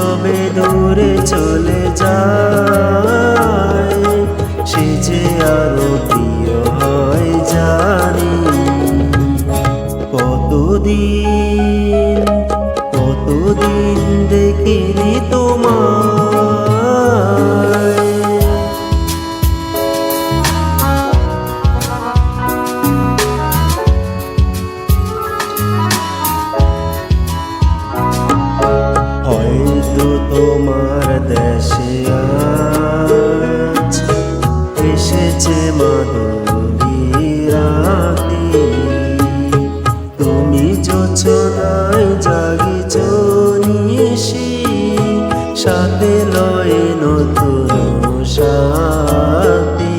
সবে দূরে চলে যায়। সে যে আরও প্রিয় হয় জানি কতদিন মাধুরীরাতি তুমি যোচনায় জাগিছ নিশি সাথে লয় নতুন সাথী।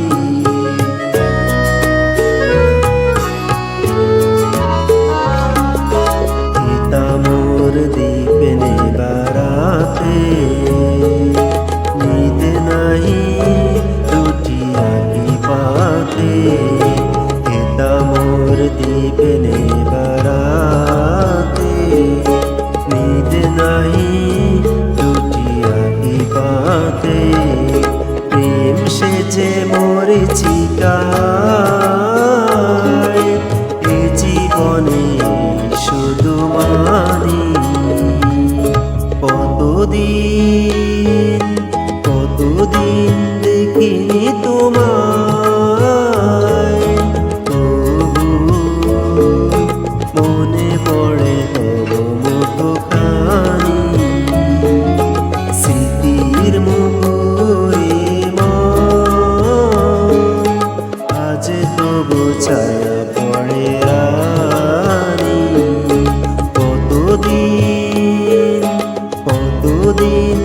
পিতা মোর দীপনে বারাতে ছায়া পড়ে আনি। কতদিন কতদিন